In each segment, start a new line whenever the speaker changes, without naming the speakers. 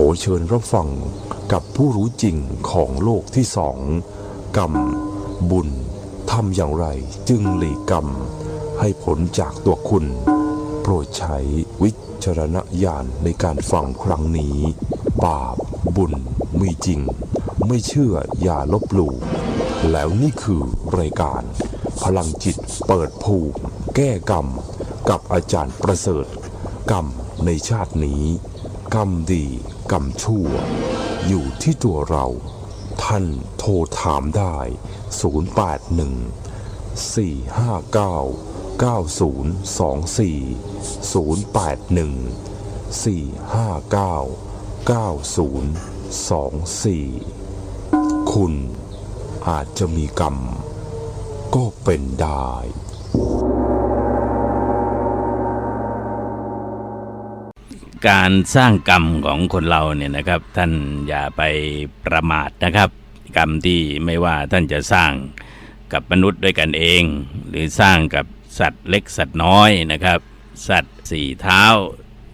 ขอเชิญรับฟังกับผู้รู้จริงของโลกที่สองกรรม บุญทำอย่างไรจึงหลีกกรรม ให้ผลจากตัวคุณ โปรดใช้วิจารณญาณในการฟังครั้งนี้ บาปบุญมีจริง ไม่เชื่ออย่าลบหลู่แล้วนี่คือรายการ พลังจิตเปิดภูมิแก้กรรม กับอาจารย์ประเสริฐ กรรมในชาตินี้ กรรมดี กรรมชั่ว อยู่ที่ตัวเรา ท่านโทรถามได้ 081 459 9024คุณอาจจะมีกรรม ก็เป็นได้
การสร้างกรรมของคนเราเนี่ยนะครับ ท่านอย่าไปประมาทนะครับ กรรมที่ไม่ว่าท่านจะสร้างกับมนุษย์ด้วยกันเอง หรือสร้างกับสัตว์เล็กสัตว์น้อยนะครับ สัตว์สี่เท้า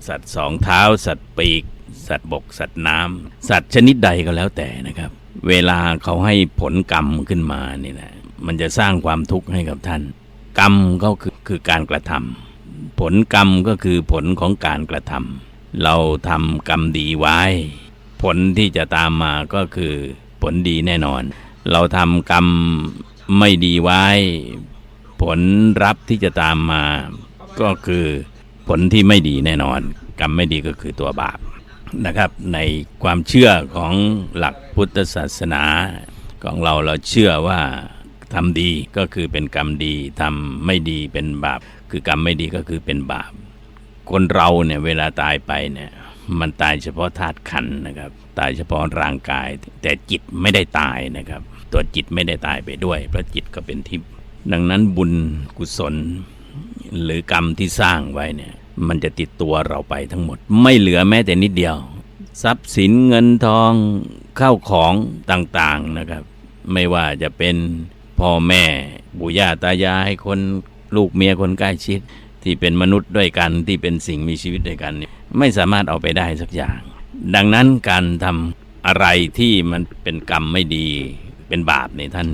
สัตว์สองเท้า สัตว์ปีก สัตว์บก สัตว์น้ำสัตว์ชนิดใดก็แล้วแต่นะครับ เวลาเขาให้ผลกรรมขึ้นมาเนี่ยนะมันจะสร้างความทุกข์ให้กับท่าน กรรมก็คือคือการกระทำผลกรรมก็คือผลของการกระทำ เราทำกรรมดีไว้ ผลที่จะตามมาก็คือผลดีแน่นอน เราทำกรรมไม่ดีไว้ ผลรับที่จะตามมา ก็คือผลที่ไม่ดีแน่นอน กรรมไม่ดีก็คือตัวบาปนะครับ ในความเชื่อของหลักพุทธศาสนาของเราเราเชื่อว่าทำดีก็คือเป็นกรรมดีทำไม่ดีเป็นบาป คือกรรมไม่ดีก็คือเป็นบาป คนเราเนี่ยเวลาตายไปเนี่ย มันตายเฉพาะธาตุขันนะครับ ตายเฉพาะร่างกาย แต่จิตไม่ได้ตายนะครับ ตัวจิตไม่ได้ตายไปด้วย เพราะจิตก็เป็นทิพย์ดังนั้นบุญกุศล หรือกรรมที่สร้างไว้เนี่ย มันจะติดตัวเราไปทั้งหมด ไม่เหลือแม้แต่นิดเดียว ทรัพย์สินเงินทองข้าวของต่างๆนะครับ ไม่ว่าจะเป็นพ่อแม่ปู่ย่าตายายคนลูกเมียคนใกล้ชิด ที่เป็นมนุษย์ด้วยกันที่เป็นสิ่งมีชีวิตด้วยกันนี่ไม่สามารถเอาไปได้สักอย่าง ดังนั้นการทำอะไรที่มันเป็นกรรมไม่ดีเป็นบาปเนี่ยท่าน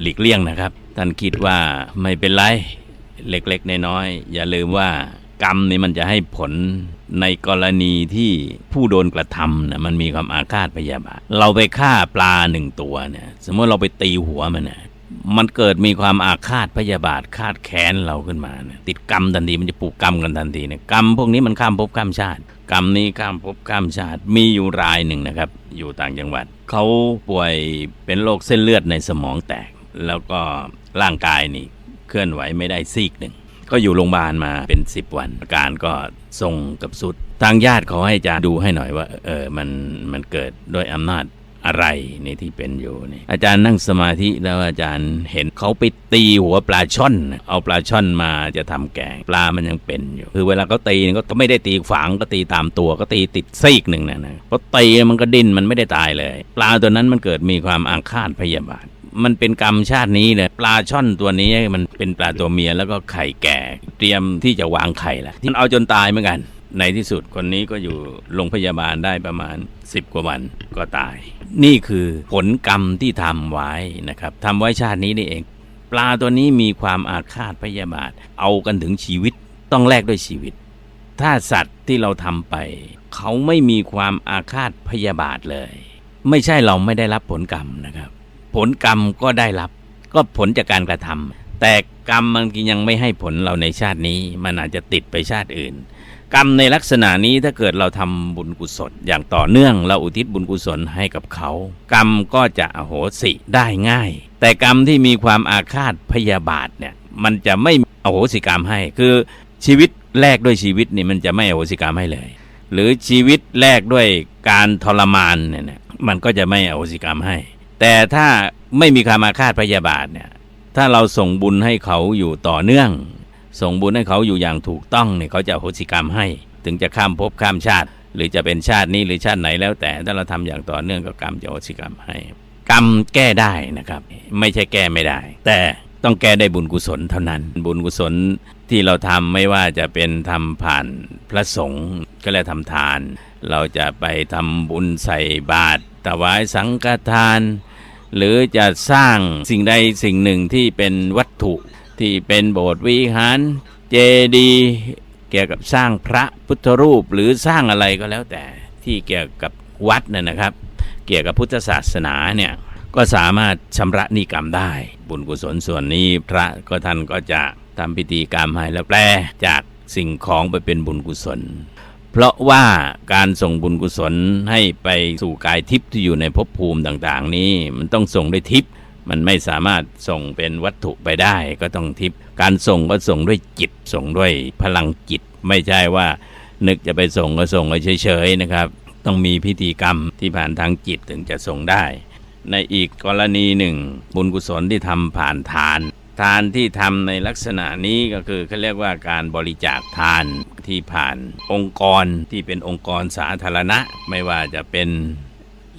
หลีกเลี่ยงนะครับ ท่านคิดว่าไม่เป็นไรเล็กๆน้อยๆอย่าลืมว่ากรรมนี่มันจะให้ผลในกรณีที่ผู้โดนกระทำนะมันมีความอาฆาตพยาบาท เราไปฆ่าปลาหนึ่งตัวเนี่ย สมมติเราไปตีหัวมันเนี่ย มันเกิดมีความอาฆาตพยาบาทคาดแค้นเราขึ้นมาเนี่ยติดกรรมทันทีมันจะปลูกกรรมกันทันทีเนี่ยกรรมพวกนี้มันข้ามภพข้ามชาติ กรรมนี้ข้ามภพข้ามชาติมีอยู่รายหนึ่งนะครับ อยู่ต่างจังหวัดเขาป่วยเป็นโรคเส้นเลือดในสมองแตก แล้วก็ร่างกายนี่เคลื่อนไหวไม่ได้ซีกหนึ่ง ก็อยู่โรงพยาบาลมาเป็น 10 วัน อาการก็ทรงกับสุด ทางญาติขอให้อาจารย์ดูให้หน่อยว่า เออมันมันเกิดด้วยอำนาจ อะไรในที่เป็นอยู่นี่อาจารย์นั่งสมาธิแล้วอาจารย์เห็นเขาไปตีหัวปลาช่อน เอาปลาช่อนมาจะทำแกงปลามันยังเป็นอยู่คือเวลาเขาตีเนี่ยก็ไม่ได้ตีฝังก็ตีตามตัวก็ตีติดซีกหนึ่งนะนะเพราะตีมันก็ดิ้นมันไม่ได้ตายเลย ปลาตัวนั้นมันเกิดมีความอาฆาตพยาบาทมันเป็นกรรมชาตินี้เลยปลาช่อนตัวนี้มันเป็นปลาตัวเมียแล้วก็ไข่แก่ เตรียมที่จะวางไข่แล้วมันเอาจนตายเหมือนกัน ในที่สุดคนนี้ก็อยู่โรงพยาบาลได้ประมาณ 10 กว่าวันก็ตาย นี่คือผลกรรมที่ทำไว้นะครับทำไว้ชาตินี้นี่เอง ปลาตัวนี้มีความอาฆาตพยาบาท เอากันถึงชีวิตต้องแลกด้วยชีวิต ถ้าสัตว์ที่เราทำไป เขาไม่มีความอาฆาตพยาบาทเลย ไม่ใช่เราไม่ได้รับผลกรรมนะครับ ผลกรรมก็ได้รับ ก็ผลจากการกระทำแต่กรรมมันยังไม่ให้ผลเราในชาตินี้ มันอาจจะติดไปชาติอื่น กรรมในลักษณะนี้ถ้าเกิดเราทำบุญกุศล อย่างต่อเนื่องเราอุทิศบุญกุศลให้กับเขา กรรมก็จะอโหสิได้ง่าย แต่กรรมที่มีความอาฆาตพยาบาทเนี่ยมันจะไม่อโหสิกรรมให้คือชีวิตแลกด้วยชีวิตนี่มันจะไม่อโหสิกรรมให้เลย หรือชีวิตแลกด้วยการทรมานเนี่ยมันก็จะไม่อโหสิกรรมให้ แต่ถ้าไม่มีความอาฆาตพยาบาทเนี่ยถ้าเราส่งบุญให้เขาอยู่ต่อเนื่อง ส่งบุญให้เขาอยู่อย่างถูกต้องเนี่ยเขาจะโหสิกรรมให้ ถึงจะข้ามภพข้ามชาติ หรือจะเป็นชาตินี้หรือชาติไหนแล้วแต่ถ้าเราทำอย่างต่อเนื่องก็กรรมจะโหสิกรรมให้ กรรมแก้ได้นะครับ ไม่ใช่แก้ไม่ได้ แต่ต้องแก้ได้บุญกุศลเท่านั้น บุญกุศลที่เราทำไม่ว่าจะเป็นทำผ่านพระสงฆ์ก็เรียกทำทาน เราจะไปทำบุญใส่บาตรถวายสังฆทาน หรือจะสร้างสิ่งใดสิ่งหนึ่งที่เป็นวัตถุ ที่เป็นโบสถ์วิหารเจดีย์เกี่ยวกับสร้างพระพุทธรูปหรือสร้างอะไรก็แล้วแต่ที่เกี่ยวกับวัดน่ะนะครับ เกี่ยวกับพุทธศาสนาเนี่ยก็สามารถชำระนิกรรมได้ บุญกุศลส่วนนี้พระก็ท่านก็จะทำพิธีกรรมให้แล้วแปลจากสิ่งของไปเป็นบุญกุศล เพราะว่าการส่งบุญกุศลให้ไปสู่กายทิพย์ที่อยู่ในภพภูมิต่าง ๆ นี้มันต้องส่งด้วยทิพย์ มันไม่สามารถส่งเป็นวัตถุไปได้ ก็ต้องทิพย์การส่งก็ส่งด้วยจิตส่งด้วยพลังจิต ไม่ใช่ว่านึกจะไปส่งก็ส่งก็เฉยๆนะครับ ต้องมีพิธีกรรมที่ผ่านทางจิตถึงจะส่งได้ ในอีกกรณีหนึ่ง บุญกุศลที่ทำผ่านทาน ทานที่ทำในลักษณะนี้ก็คือเขาเรียกว่าการบริจาคทานที่ผ่านองค์กรที่เป็นองค์กรสาธารณะ ไม่ว่าจะเป็น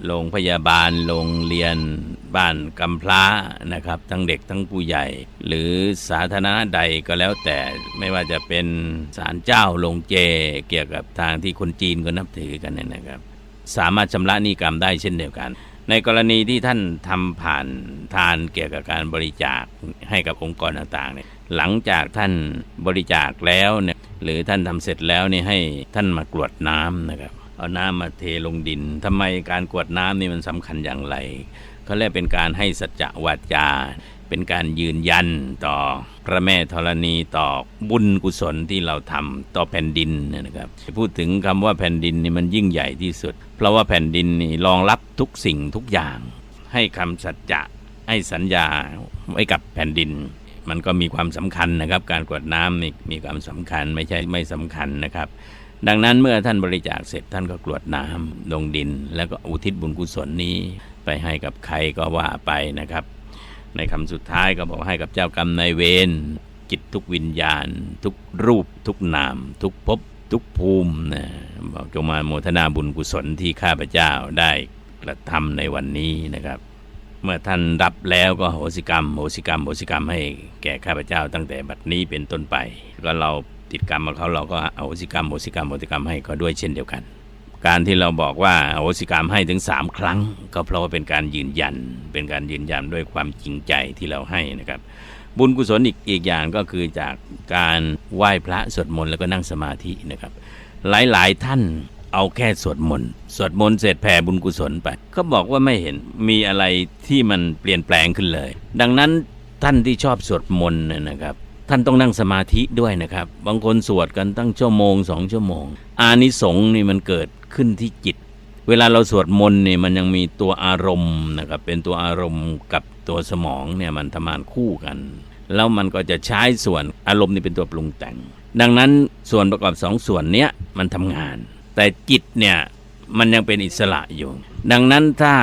โรงพยาบาล โรงเรียน บ้านกำพร้านะครับ ทั้งเด็กทั้งผู้ใหญ่ หรือสาธารณะใดก็แล้วแต่ไม่ว่าจะเป็นศาลเจ้าโรงเจ เกี่ยวกับทางที่คนจีนก็นับถือกันเนี่ยนะครับ สามารถชำระหนี้กรรมได้เช่นเดียวกัน ในกรณีที่ท่านทำผ่านทานเกี่ยวกับการบริจาคให้กับองค์กรต่างๆเนี่ยหลังจากท่านบริจาคแล้วเนี่ยหรือท่านทำเสร็จแล้วเนี่ยให้ท่านมากรวดน้ำนะครับเอาน้ำมาเทลงดินทำไมการกรวดน้ำนี่มันสำคัญอย่างไร เขาเรียกเป็นการให้สัจจะวาจา เป็นการยืนยันต่อพระแม่ธรณีต่อบุญกุศลที่เราทำต่อแผ่นดินนะครับพูดถึงคำว่าแผ่นดินนี่มันยิ่งใหญ่ที่สุด เพราะว่าแผ่นดินนี่รองรับทุกสิ่งทุกอย่าง ให้คำสัจจะให้สัญญาไว้กับแผ่นดิน มันก็มีความสำคัญนะครับ การกรวดน้ำนี่มีความสำคัญไม่ใช่ไม่สำคัญนะครับดังนั้นเมื่อท่านบริจาคเสร็จท่านก็กรวดน้ำลงดิน แล้วก็อุทิศบุญกุศลนี้ ไปให้กับใครก็ว่าไปนะครับ ในคำสุดท้ายก็บอกให้กับเจ้ากรรมนายเวรจิตทุกวิญญาณ ทุกรูป ทุกนาม ทุกภพทุกภูมินะบอกจงมาโมทนาบุญกุศลที่ข้าพเจ้าได้กระทำในวันนี้นะครับเมื่อท่านรับแล้วก็โหสิกรรมโหสิกรรมโหสิกรรมให้แก่ข้าพเจ้าตั้งแต่บัดนี้เป็นต้นไป ก็เราติดกรรมกับเขาเราก็เอาโหสิกรรมโหสิกรรมโหสิกรรมให้ก็ด้วยเช่นเดียวกัน การที่เราบอกว่าอโหสิกรรมให้ถึงสามครั้ง ก็เพราะว่าเป็นการยืนยัน เป็นการยืนยันด้วยความจริงใจที่เราให้นะครับ บุญกุศลอีกอีกอย่างก็คือจากการไหว้พระสวดมนต์แล้วก็นั่งสมาธินะครับ หลายๆท่านเอาแค่สวดมนต์สวดมนต์เสร็จแผ่บุญกุศลไปก็บอกว่าไม่เห็นมีอะไรที่มันเปลี่ยนแปลงขึ้นเลย ดังนั้นท่านที่ชอบสวดมนต์เนี่ยนะครับ ท่านต้องนั่งสมาธิด้วยนะครับ บางคนสวดกันตั้งชั่วโมงสองชั่วโมง อานิสงส์นี่มันเกิด ขึ้นที่จิต เวลาเราสวดมนต์เนี่ยมันยังมีตัวอารมณ์นะครับเป็นตัวอารมณ์กับตัวสมองเนี่ยมันทำงานคู่กัน แล้วมันก็จะใช้ส่วนอารมณ์นี่เป็นตัวปรุงแต่ง ดังนั้นส่วนประกอบสองส่วนเนี้ยมันทำงาน แต่จิตเนี่ยมันยังเป็นอิสระอยู่ ดังนั้นถ้า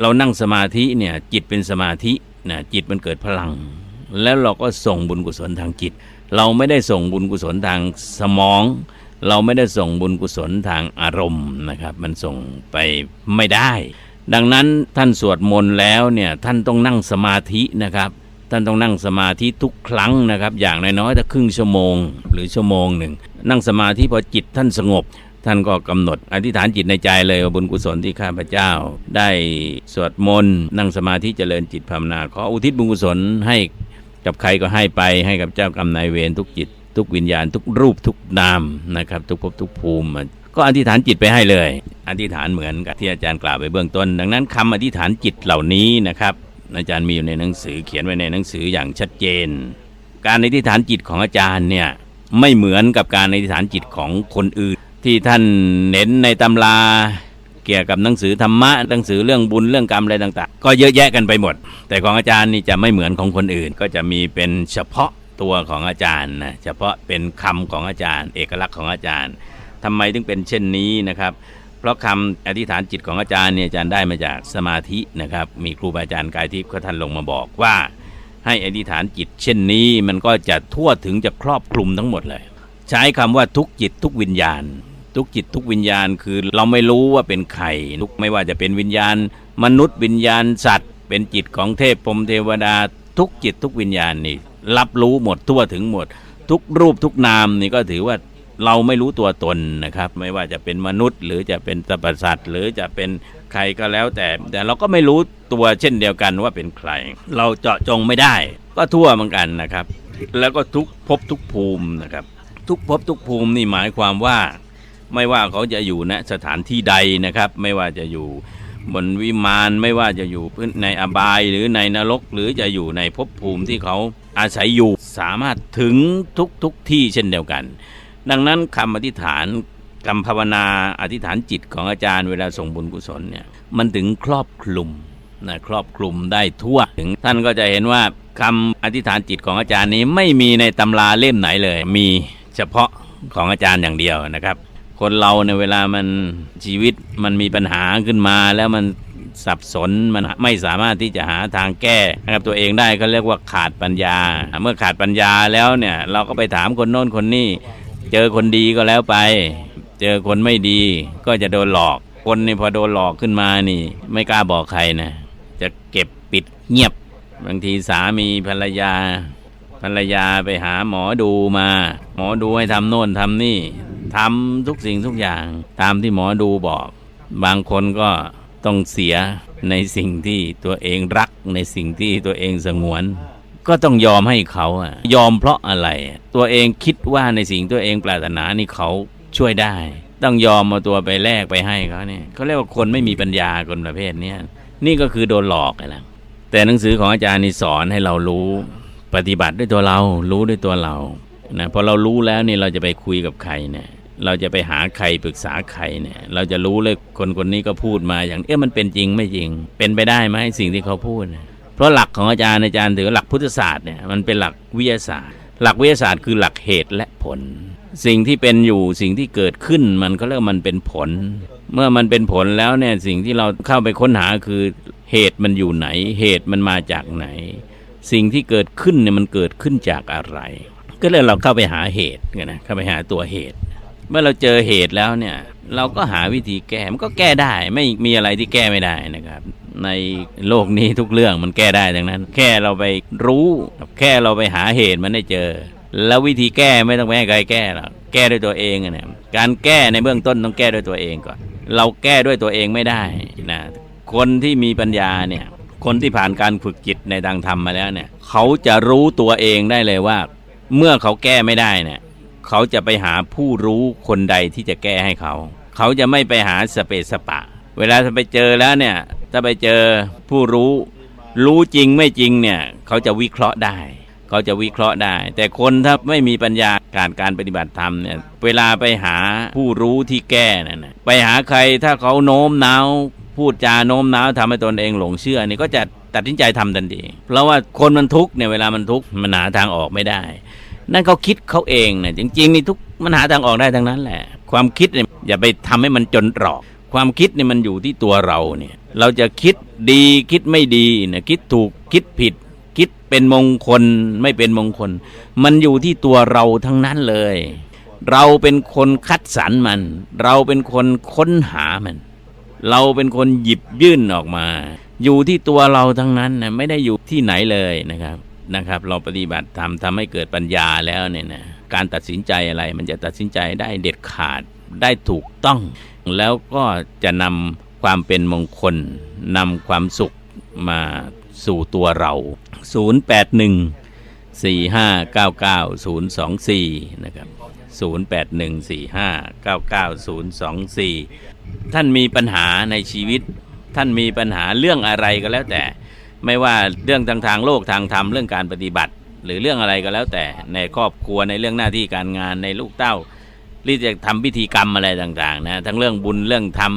เรานั่งสมาธิเนี่ยจิตเป็นสมาธินะจิตมันเกิดพลัง แล้วเราก็ส่งบุญกุศลทางจิต เราไม่ได้ส่งบุญกุศลทางสมอง เราไม่ได้ส่งบุญกุศลทางอารมณ์นะครับ มันส่งไปไม่ได้ ดังนั้นท่านสวดมนต์แล้วเนี่ยท่านต้องนั่งสมาธินะครับท่านต้องนั่งสมาธิทุกครั้งนะครับ อย่างน้อยๆถ้าครึ่งชั่วโมง หรือชั่วโมงหนึ่ง นั่งสมาธิพอจิตท่านสงบ ท่านก็กำหนดอธิษฐานจิตในใจเลยว่าบุญกุศลที่ข้าพเจ้า ได้สวดมนต์นั่งสมาธิเจริญจิตภาวนาขออุทิศบุญกุศลให้กับใครก็ให้ไปให้กับเจ้ากรรมนายเวรทุกจิต ทุกวิญญาณทุกรูปทุกนามนะครับ ทุกภพทุกภูมิก็อธิษฐานจิตไปให้เลย อธิษฐานเหมือนกับที่อาจารย์กล่าวไปเบื้องต้น ดังนั้นคำอธิษฐานจิตเหล่านี้นะครับ อาจารย์มีอยู่ในหนังสือเขียนไว้ในหนังสืออย่างชัดเจน การอธิษฐานจิตของอาจารย์เนี่ยไม่เหมือนกับการอธิษฐานจิตของคนอื่น ที่ท่านเน้นในตำราเกี่ยวกับหนังสือธรรมะหนังสือเรื่องบุญเรื่องกรรมอะไรต่าง ๆ ก็เยอะแยะกันไปหมด แต่ของอาจารย์นี่จะไม่เหมือนของคนอื่น ก็จะมีเป็นเฉพาะ ตัวของอาจารย์นะเฉพาะเป็นคำของอาจารย์ เอกลักษณ์ของอาจารย์ทำไมถึงเป็นเช่นนี้นะครับ เพราะคำอธิษฐานจิตของอาจารย์เนี่ยอาจารย์ได้มาจากสมาธินะครับ มีครูบาอาจารย์กายทิพย์ก็ท่านลงมาบอกว่า ให้อธิษฐานจิต เช่นนี้มันก็จะทั่วถึงจะครอบคลุมทั้งหมดเลย ใช้คำว่าทุกจิตทุกวิญญาณ ทุกจิตทุกวิญญาณคือเราไม่รู้ว่าเป็นใครทุกไม่ว่าจะเป็นวิญญาณ มนุษย์วิญญาณสัตว์ เป็นจิตของเทพพรมเทวดา ทุกจิตทุกวิญญาณนี่ รับรู้หมดทั่วถึงหมด ทุกรูปทุกนามนี่ก็ถือว่าเราไม่รู้ตัวตนนะครับ ไม่ว่าจะเป็นมนุษย์ หรือจะเป็นสรรพสัตว์ หรือจะเป็นใครก็แล้วแต่ แต่เราก็ไม่รู้ตัวเช่นเดียวกันว่าเป็นใคร เราเจาะจงไม่ได้ ก็ทั่วเหมือนกันนะครับ แล้วก็ทุกภพทุกภูมินะครับ ทุกภพทุกภูมินี่หมายความว่า ไม่ว่าเขาจะอยู่ณสถานที่ใดนะครับ ไม่ว่าจะอยู่ บนวิมานไม่ว่าจะอยู่ในอบายหรือในนรก หรือจะอยู่ในภพภูมิที่เขาอาศัยอยู่สามารถถึงทุกทุกที่เช่นเดียวกัน ดังนั้นคำอธิษฐานคำภาวนาอธิษฐานจิตของอาจารย์เวลาส่งบุญกุศลเนี่ยมันถึงครอบคลุมนะครอบคลุมได้ทั่วถึงท่านก็จะเห็นว่าคำอธิษฐานจิตของอาจารย์นี้ไม่มีในตำราเล่มไหนเลย มีเฉพาะของอาจารย์อย่างเดียวนะครับ คนเราในเวลามันชีวิตมันมีปัญหาขึ้นมาแล้วมันสับสนมันไม่สามารถที่จะหาทางแก้กับตัวเองได้ก็เรียกว่าขาดปัญญา เมื่อขาดปัญญาแล้วเนี่ย เราก็ไปถามคนโน้นคนนี้เจอคนดีก็แล้วไป เจอคนไม่ดีก็จะโดนหลอกคนนี่พอโดนหลอกขึ้นมานี่ ไม่กล้าบอกใครนะจะเก็บปิดเงียบบางทีสามีภรรยาภรรยาไปหาหมอดูมา หมอดูให้ทำโน่นทำนี่ ทำทุกสิ่งทุกอย่างตามที่หมอดูบอก บางคนก็ต้องเสียในสิ่งที่ตัวเองรักในสิ่งที่ตัวเองสงวน ก็ต้องยอมให้เขาอะยอมเพราะอะไร ตัวเองคิดว่าในสิ่งตัวเองปรารถนานี่เขาช่วยได้ ต้องยอมมาตัวไปแลกไปให้เขาเนี่ยเขาเรียกว่าคนไม่มีปัญญาคนประเภทเนี้ยนี่ก็คือโดนหลอกไงล่ะแต่หนังสือของอาจารย์นี่สอนให้เรารู้ปฏิบัติด้วยตัวเรา รู้ด้วยตัวเรานะพอเรารู้แล้วนี่เราจะไปคุยกับใครเนี่ย เราจะไปหาใครปรึกษาใครเนี่ย เราจะรู้เลยคนคนนี้ก็พูดมาอย่างเอ๊ะมันเป็นจริงไม่จริง เป็นไปได้ไหมสิ่งที่เขาพูดเนี่ยเพราะหลักของอาจารย์อาจารย์ถือหลักพุทธศาสตร์เนี่ยมันเป็นหลักวิทยาศาสตร์ หลักวิทยาศาสตร์คือหลักเหตุและผล สิ่งที่เป็นอยู่สิ่งที่เกิดขึ้นมันก็เรียกมันเป็นผล เมื่อมันเป็นผลแล้วเนี่ยสิ่งที่เราเข้าไปค้นหาคือเหตุมันอยู่ไหน เหตุมันมาจากไหน สิ่งที่เกิดขึ้นเนี่ยมันเกิดขึ้นจากอะไร ก็เลยเราเข้าไปหาเหตุไงนะเข้าไปหาตัวเหตุ เมื่อเราเจอเหตุแล้วเนี่ย เราก็หาวิธีแก้มันก็แก้ได้ไม่มีอะไรที่แก้ไม่ได้นะครับ ในโลกนี้ทุกเรื่องมันแก้ได้ดังนั้น แค่เราไปรู้ แค่เราไปหาเหตุมันได้เจอ แล้ววิธีแก้ไม่ต้องไปให้ใครแก้หรอกแก้ด้วยตัวเองอะเนี่ยการแก้ในเบื้องต้นต้องแก้ด้วยตัวเองก่อน เราแก้ด้วยตัวเองไม่ได้นะคนที่มีปัญญาเนี่ยคนที่ผ่านการฝึกจิตในทางธรรมมาแล้วเนี่ย เขาจะรู้ตัวเองได้เลยว่า เมื่อเขาแก้ไม่ได้เนี่ย เขาจะไปหาผู้รู้คนใดที่จะแก้ให้เขา เขาจะไม่ไปหาสเปสปะ เวลาจะไปเจอแล้วเนี่ยถ้าไปเจอผู้รู้ รู้จริงไม่จริงเนี่ย เขาจะวิเคราะห์ได้ เขาจะวิเคราะห์ได้ แต่คนถ้าไม่มีปัญญาการการปฏิบัติธรรมเนี่ยเวลาไปหาผู้รู้ที่แก้นั่นนะไปหาใครถ้าเขาโน้มน้าวพูดจาโน้มน้าวทำให้ตนเองหลงเชื่อนี่ก็จะตัดสินใจทำทันทีเพราะว่าคนมันทุกข์เนี่ยเวลามันทุกข์มันหาทางออกไม่ได้ นั่นเขาคิดเขาเองนี่ยจริงๆนี่ทุกมันหาทางออกได้ทั้งนั้นแหละ ความคิดเนี่ยอย่าไปทำให้มันจนตรอก ความคิดเนี่ยมันอยู่ที่ตัวเราเนี่ย เราจะคิดดีคิดไม่ดีนี่ยคิดถูกคิดผิด คิดเป็นมงคลไม่เป็นมงคล มันอยู่ที่ตัวเราทั้งนั้นเลย เราเป็นคนคัดสรรมัน เราเป็นคนค้นหามัน เราเป็นคนหยิบยื่นออกมา อยู่ที่ตัวเราทั้งนั้นนะไม่ได้อยู่ที่ไหนเลยนะครับ นะครับ เราปฏิบัติธรรมทำให้เกิดปัญญาแล้วเนี่ยนะการตัดสินใจอะไร มันจะตัดสินใจได้เด็ดขาดได้ถูกต้อง แล้วก็จะนำความเป็นมงคลนำความสุขมาสู่ตัวเรา 081 4599024 นะครับ 0814599024 ท่านมีปัญหาในชีวิต ท่านมีปัญหาเรื่องอะไรก็แล้วแต่ ไม่ว่าเรื่องทางทางโลกทางธรรมเรื่องการปฏิบัติ หรือเรื่องอะไรก็แล้วแต่ในครอบครัวในเรื่องหน้าที่การงานในลูกเต้าหรือจะทำพิธีกรรมอะไรต่างๆนะทั้งเรื่องบุญเรื่องธรรม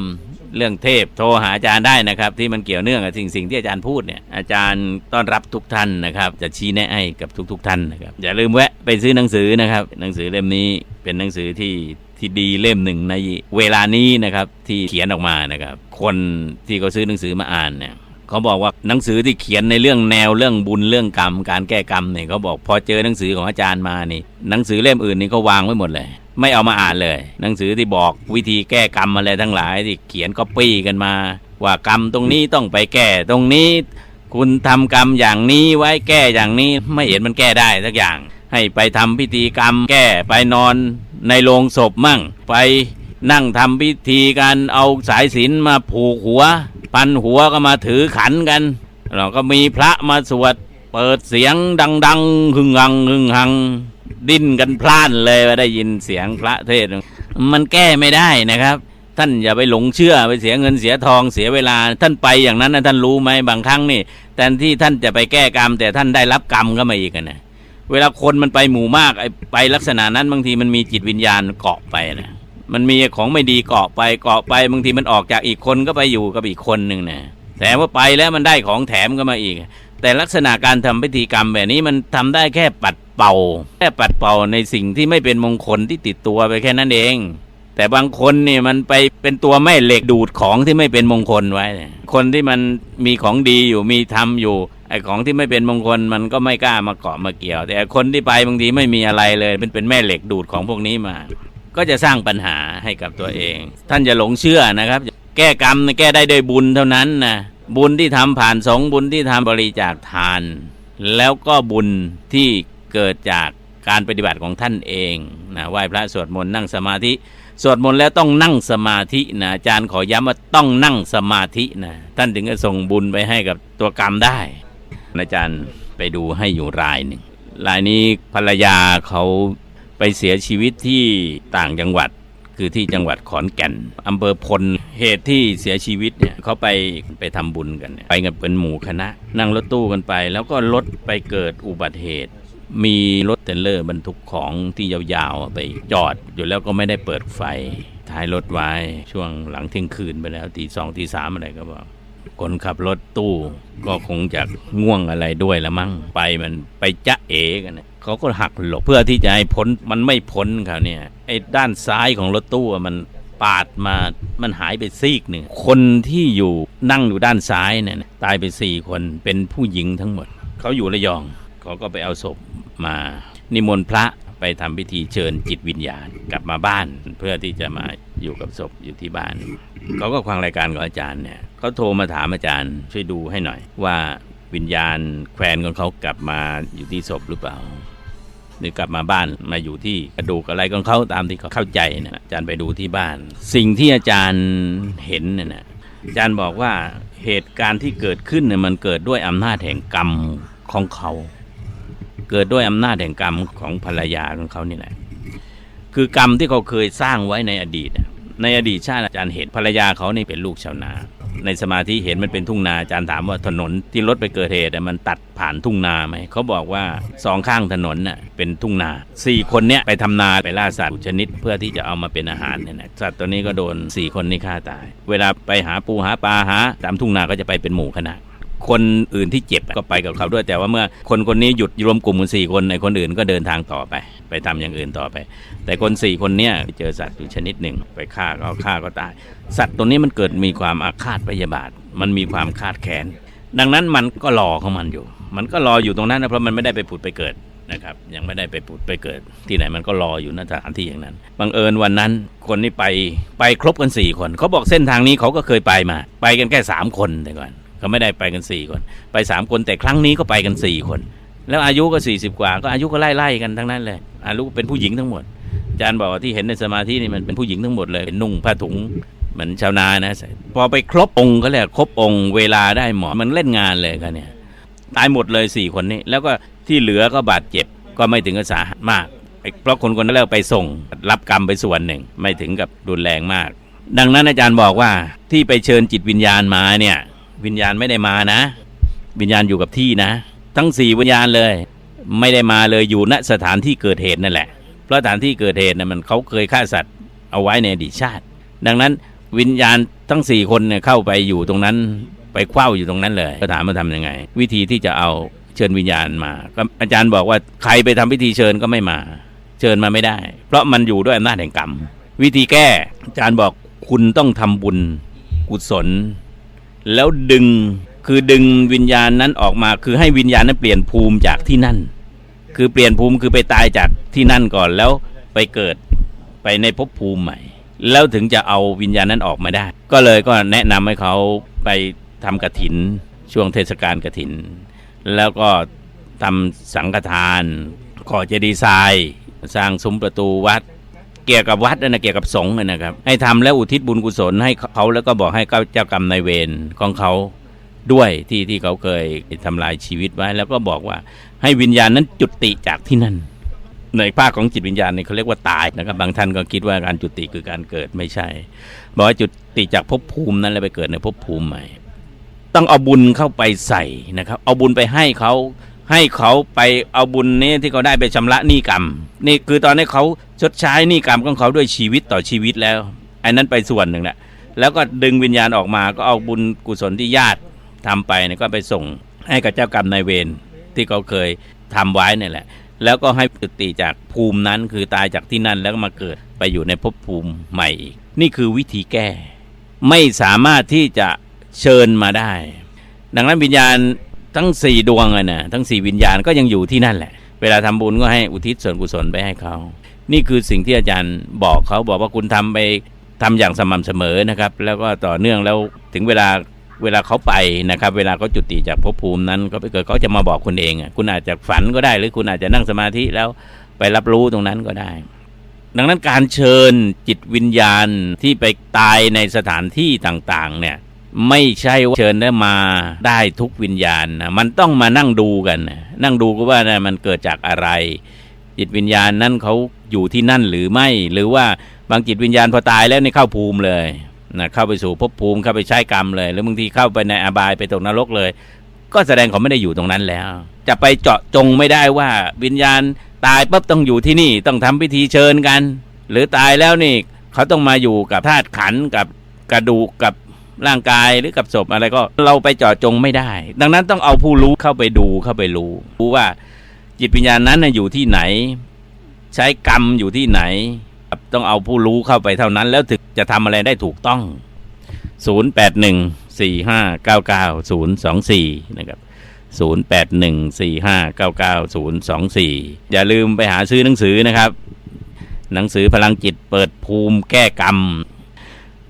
เรื่องเทพโทรหาอาจารย์ได้นะครับ ที่มันเกี่ยวเนื่องกับสิ่งสิ่งที่อาจารย์พูดเนี่ยอาจารย์ต้อนรับทุกท่านนะครับ จะชี้แนะให้กับทุกๆท่านนะครับอย่าลืมแวะไปซื้อหนังสือนะครับ หนังสือเล่มนี้เป็นหนังสือที่ที่ดีเล่มหนึ่งในเวลานี้นะครับที่เขียนออกมานะครับ คนที่เขาซื้อหนังสือมาอ่านเนี่ย เขาบอกว่าหนังสือที่เขียนในเรื่องแนวเรื่องบุญเรื่องกรรม การแก้กรรมเนี่ยเขาบอกพอเจอหนังสือของอาจารย์มานี่ หนังสือเล่มอื่นนี่เขาวางไว้หมดเลย ไม่เอามาอ่านเลย หนังสือที่บอกวิธีแก้กรรมอะไรทั้งหลายที่เขียนก็ปี้กันมา ว่ากรรมตรงนี้ต้องไปแก้ตรงนี้ คุณทำกรรมอย่างนี้ไว้แก้อย่างนี้ไม่เห็นมันแก้ได้สักอย่าง ให้ไปทำพิธีกรรม แก้ไปนอนในโรงศพมั่ง ไปนั่งทำพิธีการเอาสายสิญจนมาผูกหัว ปันหัวก็มาถือขันกันเราก็มีพระมาสวด เปิดเสียงดัง ๆ หึงหังหึงหัง ดิ้นกันพล่านเลยว่าได้ยินเสียงพระเทศ มันแก้ไม่ได้นะครับ ท่านอย่าไปหลงเชื่อไปเสียเงินเสียทองเสียเวลา ท่านไปอย่างนั้นนะท่านรู้ไหมบางครั้งนี่แทนที่ท่านจะไปแก้กรรม แต่ท่านได้รับกรรมก็มาอีกนะเวลาคนมันไปหมู่มากไปลักษณะนั้นบางทีมันมีจิตวิญญาณเกาะไปนะ มันมีของไม่ดีเกาะไปเกาะไปบางทีมันออกจากอีกคนก็ไปอยู่กับอีกคนหนึ่งนะแต่ว่าไปแล้วมันได้ของแถมก็มาอีก แต่ลักษณะการทำพิธีกรรมแบบนี้มันทำได้แค่ปัดเป่า แค่ปัดเป่าในสิ่งที่ไม่เป็นมงคลที่ติดตัวไปแค่นั้นเอง แต่บางคนเนี่ยมันไปเป็นตัวแม่เหล็กดูดของที่ไม่เป็นมงคลไว้ คนที่มันมีของดีอยู่มีธรรมอยู่ไอ้ของที่ไม่เป็นมงคลมันก็ไม่กล้ามาเกาะมาเกี่ยว แต่คนที่ไปบางทีไม่มีอะไรเลยเป็นเป็นแม่เหล็กดูดของพวกนี้มา ก็จะสร้างปัญหาให้กับตัวเอง ท่านจะหลงเชื่อนะครับ แก้กรรมแก้ได้ด้วยบุญเท่านั้นนะบุญที่ทำผ่านสงบุญที่ทำบริจาคทาน แล้วก็บุญที่เกิดจากการปฏิบัติของท่านเองนะไหว้พระสวดมนต์นั่งสมาธิสวดมนต์แล้วต้องนั่งสมาธินะอาจารย์ขอย้ำว่าต้องนั่งสมาธินะท่านถึงจะส่งบุญไปให้กับตัวกรรมได้อาจารย์ไปดูให้อยู่รายหนึ่งรายนี้ภรรยาเขา ไปเสียชีวิตที่ต่างจังหวัดคือที่จังหวัดขอนแก่นอำเภอพลเหตุที่เสียชีวิตเนี่ยเขาไปไปทำบุญกันไปกันเป็นหมู่คณะ นั่งรถตู้กันไป แล้วก็รถไปเกิดอุบัติเหตุ มีรถเทรลเลอร์บรรทุกของที่ยาวๆไปจอดอยู่แล้วก็ไม่ได้เปิดไฟท้ายรถไว้ช่วงหลังเที่ยงคืนไปแล้วตีสองตีสามอะไรก็บอก คนขับรถตู้ก็คงจะง่วงอะไรด้วยละมั้งไปมันไปจะเอกันนะเขาก็หักหลบเพื่อที่จะให้พ้นมันไม่พ้นเขาเนี่ยไอ้ด้านซ้ายของรถตู้อะมันปาดมามันหายไปซีกหนึ่งคนที่อยู่นั่งอยู่ด้านซ้ายเนี่ยตายไปสี่คนเป็นผู้หญิงทั้งหมด เขาอยู่ระยองเขาก็ไปเอาศพมา นิมนต์พระไปทำพิธีเชิญจิตวิญญาณกลับมาบ้านเพื่อที่จะมา อยู่กับศพอยู่ที่บ้าน เขาก็ฟังรายการของอาจารย์เนี่ยเขาโทรมาถามอาจารย์ช่วยดูให้หน่อย ว่าวิญญาณแควนของเขากลับมาอยู่ที่ศพหรือเปล่าหรือกลับมาบ้านมาอยู่ที่กระดูกอะไรของเขาตามที่เขาเข้าใจนะอาจารย์ไปดูที่บ้าน สิ่งที่อาจารย์เห็นเนี่ยนะอาจารย์บอกว่าเหตุการณ์ที่เกิดขึ้นเนี่ยมันเกิดด้วยอำนาจแห่งกรรมของเขา เกิดด้วยอำนาจแห่งกรรมของภรรยาของเขานี่แหละคือกรรมที่เขาเคยสร้างไว้ในอดีต ในอดีตชาติอาจารย์เห็นภรรยาเขานี่เป็นลูกชาวนา ในสมาธิเห็นมันเป็นทุ่งนาอาจารย์ถามว่าถนนที่รถไปเกิดเหตุมันตัดผ่านทุ่งนาไหมเขาบอกว่าสองข้างถนนน่ะเป็นทุ่งนาสี่คนเนี้ยไปทำนาไปล่าสัตว์ชนิดเพื่อที่จะเอามาเป็นอาหารเนี่ยนะสัตว์ตัวนี้ก็โดนสี่คนนี้ฆ่าตาย เวลาไปหาปูหาปลาหาตามทุ่งนาก็จะไปเป็นหมู่คณะคนอื่นที่เจ็บก็ไปกับเขาด้วยแต่ว่าเมื่อคนคนนี้หยุดรวมกลุ่มกันสี่คนในคนอื่นก็เดินทางต่อไป ไปทำอย่างอื่นต่อไป แต่คนสี่คนเนี้ยเจอสัตว์อยู่ชนิดหนึ่งไปฆ่าก็ฆ่าก็ตาย สัตว์ตัวนี้มันเกิดมีความอาฆาตพยาบาท มันมีความคาดแค้นดังนั้นมันก็รอของมันอยู่ มันก็รออยู่ตรงนั้นนะเพราะมันไม่ได้ไปผุดไปเกิดนะครับยังไม่ได้ไปผุดไปเกิด ที่ไหนมันก็รออยู่ณสถานที่อย่างนั้นบังเอิญวันนั้นคนนี้ไปไปครบกันสี่คน เขาบอกเส้นทางนี้เขาก็เคยไปมา ไปกันแค่สามคนแต่ก่อนเขาไม่ได้ไปกันสี่คน ไปสามคนแต่ครั้งนี้ก็ไปกันสี่คน แล้วอายุก็สี่สิบกว่า ก็อายุก็ไล่ไล่ๆกันทั้งนั้นเลยอายุเป็นผู้หญิงทั้งหมดอาจารย์บอกว่าที่เห็นในสมาธินี่มันเป็นผู้หญิงทั้งหมดเลยเป็นนุ่งผ้าถุงเหมือนชาวนานะพอไปครบองค์ก็เรียครบองค์เวลาได้หมอมันเล่นงานเลยกันเนี่ยตายหมดเลยสี่คนนี้ แล้วก็ที่เหลือก็บาดเจ็บก็ไม่ถึงกับสาหัสมาก เพราะคนคนนั้นแล้วไปส่งรับกรรมไปส่วนหนึ่ง ไม่ถึงกับรุนแรงมาก ดังนั้นอาจารย์บอกว่าที่ไปเชิญจิตวิญญาณมาเนี่ย วิญญาณไม่ได้มานะ วิญญาณอยู่กับที่นะ ทั้งสี่วิญญาณเลย ไม่ได้มาเลยอยู่ณสถานที่เกิดเหตุนั่นแหละ เพราะสถานที่เกิดเหตุน่ะมันเขาเคยฆ่าสัตว์เอาไว้ในอดีตชาติ ดังนั้นวิญญาณทั้งสี่คนเนี่ยเข้าไปอยู่ตรงนั้นไปคว้าอยู่ตรงนั้นเลยก็ถามมาทำยังไง วิธีที่จะเอาเชิญวิญญาณมาก็อาจารย์บอกว่าใครไปทำพิธีเชิญก็ไม่มา เชิญมาไม่ได้ เพราะมันอยู่ด้วยอำนาจแห่งกรรม วิธีแก้อาจารย์บอกคุณต้องทำบุญกุศล แล้วดึง คือดึงวิญญาณนั้นออกมา คือให้วิญญาณนั้นเปลี่ยนภูมิจากที่นั่น คือเปลี่ยนภูมิคือไปตายจากที่นั่นก่อนแล้วไปเกิดไปในภพภูมิใหม่ แล้วถึงจะเอาวิญญาณนั้นออกมาได้ ก็เลยก็แนะนำให้เขาไปทำกระถิน ช่วงเทศกาลกระถิน แล้วก็ทำสังฆทานก่อเจดีย์ทราย สร้างซุ้มประตูวัด เกี่ยวกับวัดนะเกี่ยวกับสงฆ์นะครับ ให้ทำแล้วอุทิศบุญกุศลให้เขาแล้วก็บอกให้เจ้ากรรมนายเวรของเขา ด้วยที่ที่เขาเคยทำลายชีวิตไว้ แล้วก็บอกว่าให้วิญญาณนั้นจุติจากที่นั่น ในภาคของจิตวิญญาณเนี่ยเขาเรียกว่าตายนะครับบางท่านก็คิดว่าการจุติคือการเกิดไม่ใช่ บอกว่าจุติจากภพภูมินั้นแล้วไปเกิดในภพภูมิใหม่ ต้องเอาบุญเข้าไปใส่นะครับ เอาบุญไปให้เขาให้เขาไปเอาบุญนี้ที่เขาได้ไปชำระหนี้กรรม นี่คือตอนนี้เขาชดใช้หนี้กรรมของเขาด้วยชีวิตต่อชีวิตแล้วอันนั้นไปส่วนหนึ่งแหละแล้วก็ดึงวิญญาณออกมาก็เอาบุญกุศลที่ญาติ ทำไปเนี่ยก็ไปส่งให้กับเจ้ากรรมนายเวรที่เขาเคยทำไว้เนี่ยแหละ แล้วก็ให้จุติจากภูมินั้นคือตายจากที่นั่นแล้วก็มาเกิดไปอยู่ในภพภูมิใหม่อีก นี่คือวิธีแก้ ไม่สามารถที่จะเชิญมาได้ ดังนั้นวิญญาณทั้งสี่ดวงอะนะทั้งสี่วิญญาณก็ยังอยู่ที่นั่นแหละ เวลาทำบุญก็ให้อุทิศส่วนกุศลไปให้เขานี่คือสิ่งที่อาจารย์บอกเขาบอกว่าคุณทำไปทำอย่างสม่ำเสมอนะครับ แล้วก็ต่อเนื่องแล้วถึงเวลา เวลาเขาไปนะครับ เวลาเขาจุติจากภพภูมินั้นเขาไปเกิดเขาจะมาบอกคุณเองอะคุณอาจจะฝันก็ได้หรือคุณอาจจะนั่งสมาธิแล้วไปรับรู้ตรงนั้นก็ได้ ดังนั้นการเชิญจิตวิญญาณที่ไปตายในสถานที่ต่างๆ เนี่ยไม่ใช่ว่าเชิญได้มาได้ทุกวิญญาณนะมันต้องมานั่งดูกัน นั่งดูก็ว่านะมันเกิดจากอะไร จิตวิญญาณนั้นเขาอยู่ที่นั่นหรือไม่ หรือว่าบางจิตวิญญาณพอตายแล้วในเข้าภูมิเลย นะเข้าไปสู่ภพภูมิเข้าไปใช้กรรมเลย หรือบางทีเข้าไปในอบายไปตกนรกเลย ก็แสดงเขาไม่ได้อยู่ตรงนั้นแล้ว จะไปเจาะจงไม่ได้ว่าวิญญาณตายปั๊บต้องอยู่ที่นี่ต้องทำพิธีเชิญกัน หรือตายแล้วนี่เขาต้องมาอยู่กับธาตุขันกับกระดูกกับร่างกายหรือกับศพอะไรก็เราไปเจาะจงไม่ได้ ดังนั้นต้องเอาผู้รู้เข้าไปดูเข้าไปรู้ รู้ว่าจิตวิญญาณนั้นอยู่ที่ไหน ใช้กรรมอยู่ที่ไหน ต้องเอาผู้รู้เข้าไปเท่านั้น แล้วถึงจะทำอะไรได้ถูกต้อง 081 4599 024 นะครับ 0814599024 อย่าลืมไปหาซื้อหนังสือนะครับ หนังสือพลังจิตเปิดภูมิแก้กรรม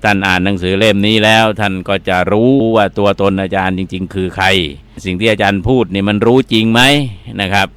ท่านอ่านหนังสือเล่มนี้แล้ว ท่านก็จะรู้ว่าตัวตนอาจารย์จริง ๆ คือใคร สิ่งที่อาจารย์พูดนี่มันรู้จริงไหมนะครับ